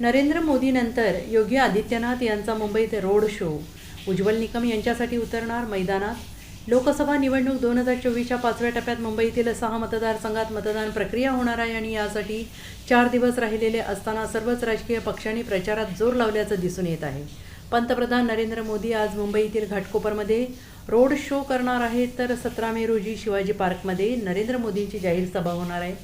नरेंद्र मोदीनंतर योगी आदित्यनाथ यांचा मुंबईत road show. Ujjwal Nikam यांच्यासाठी उतरणार मैदानात. लोकसभा निवडणूक दोन हजार चोवीसच्या पाचव्या टप्प्यात मुंबईतील सहा मतदारसंघात मतदान प्रक्रिया होणार आहे आणि यासाठी चार दिवस राहिलेले असताना सर्वच राजकीय पक्षांनी प्रचारात जोर लावल्याचं दिसून येत आहे. पंतप्रधान नरेंद्र मोदी आज मुंबईतील घाटकोपरमध्ये रोड शो करणार आहेत तर सतरा मे रोजी शिवाजी पार्कमध्ये नरेंद्र मोदींची जाहीर सभा होणार आहे.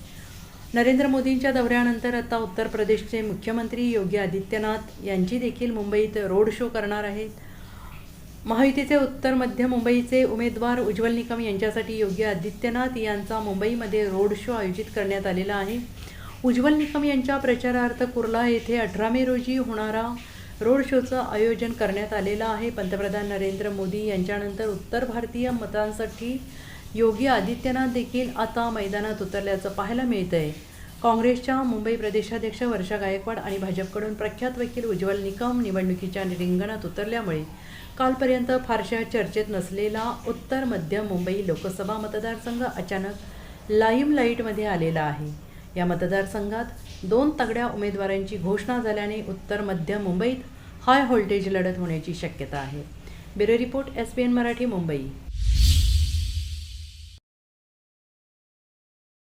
नरेंद्र मोदींच्या दौऱ्यानंतर आता उत्तर प्रदेशचे मुख्यमंत्री योगी आदित्यनाथ यांची देखील मुंबईत रोड शो करणार आहेत. महायुतीचे उत्तर मध्य मुंबईचे उमेदवार उज्ज्वल निकम यांच्यासाठी योगी आदित्यनाथ यांचा मुंबईमध्ये रोड शो आयोजित करण्यात आलेला आहे. उज्ज्वल निकम यांच्या प्रचारार्थ कुर्ला येथे अठरा मे रोजी होणारा रोड शोचं आयोजन करण्यात आलेलं आहे. पंतप्रधान नरेंद्र मोदी यांच्यानंतर उत्तर भारतीय मतांसाठी योगी आदित्यनाथ देखील आता मैदानात उतरल्याचं पाहायला मिळतं आहे काँग्रेसच्या मुंबई प्रदेशाध्यक्ष वर्षा गायकवाड आणि भाजपकडून प्रख्यात वकील उज्ज्वल निकम निवडणुकीच्या रिंगणात उतरल्यामुळे कालपर्यंत फारशा चर्चेत नसलेला उत्तर मध्य मुंबई लोकसभा मतदारसंघ अचानक लाईम लाईटमध्ये आलेला आहे. या मतदारसंघात दोन तगड्या उमेदवारांची घोषणा झाल्याने उत्तर मध्य मुंबईत हाय व्होल्टेज लढत होण्याची शक्यता आहे. Bureau report S P N Marathi Mumbai.